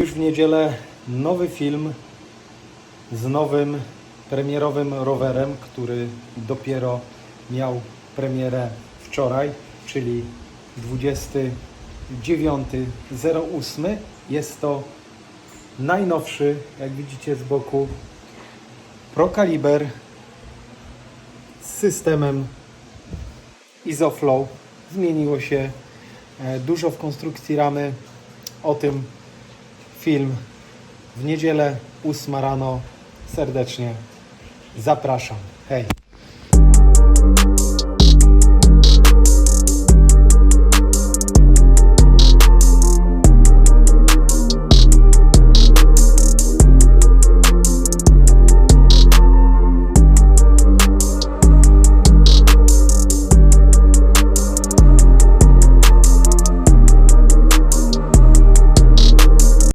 Już w niedzielę nowy film z nowym premierowym rowerem, który dopiero miał premierę wczoraj, czyli 29.08. Jest to najnowszy, jak widzicie z boku, Procaliber z systemem Isoflow. Zmieniło się e, dużo w konstrukcji ramy. O tym film w niedzielę 8 rano. Serdecznie zapraszam. Hej!